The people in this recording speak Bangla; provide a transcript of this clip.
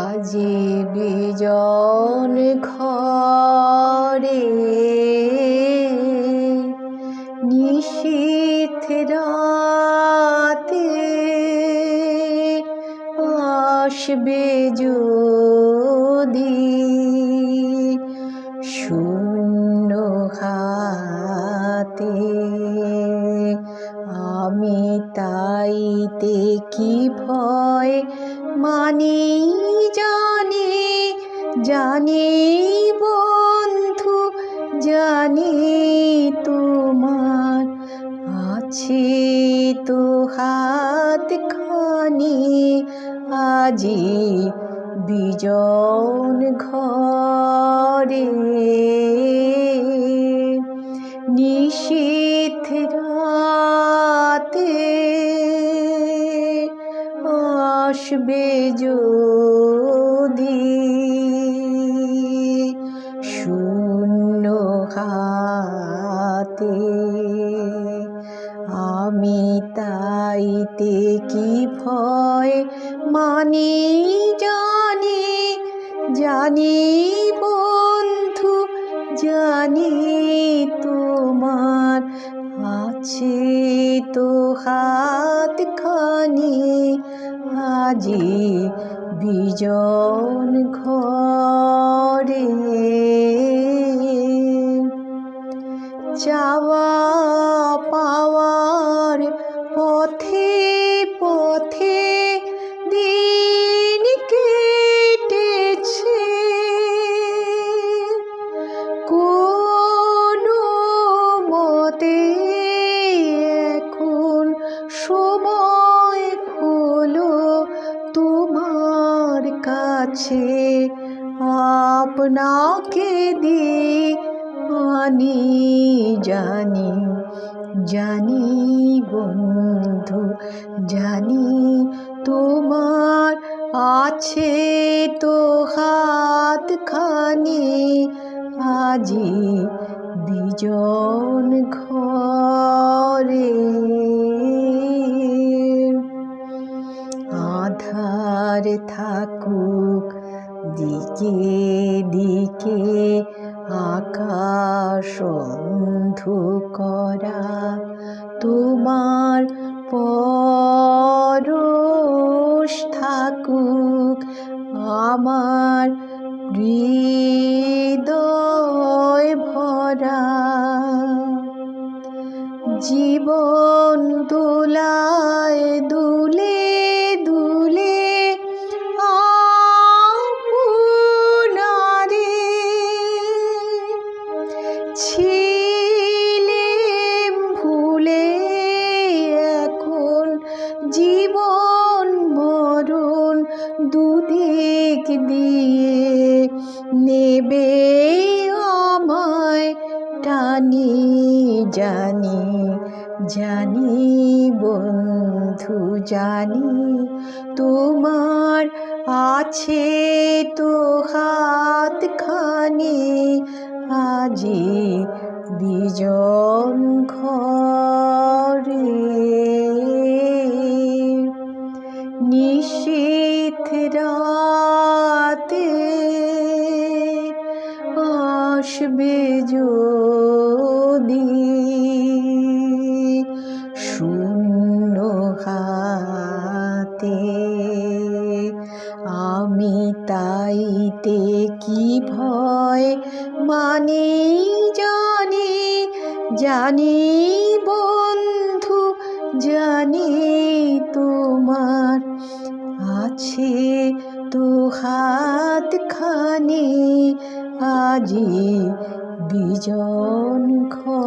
আজি বিজন ঘরে নিশীথ রাতে আসবে যদি শূন্য হাতে আমি তাইতে কি ভয়, মানি জানি জানি বন্ধু, জানি তোমার আছে তো হাত খানি আজি বিজন ঘরে। আসবে যদি শূন্য হাতে। আমি তাইতে কি ভয়? মানি জানি জানি বন্ধু জানি আছে তো হাত খানি আজি বিজন ঘরে। চাওয়া পাওয়ার কাছে আপনাকে দিয়ে আনি জানি জানি বন্ধু, জানি তোমার আছে তো হাত খানি আজি বিজন আধার থাকুক দিকে দিকে আকাশ করা তোমার পরশ থাকুক আমার হৃদয় ভরা। জীবন দোলায় নেবে আমায় টানি, জানি জানি বন্ধু, জানি তোমার আছে তো হাত খানি আজি বিজন ঘরে। নিশীথ রাতে আসবে যদি শূন্য হাতে। আমি তাইতে কি ভয় মানি জানি জানি বন্ধু, জানি তোমার আছে তো হাত খানি আজি বিজন ঘর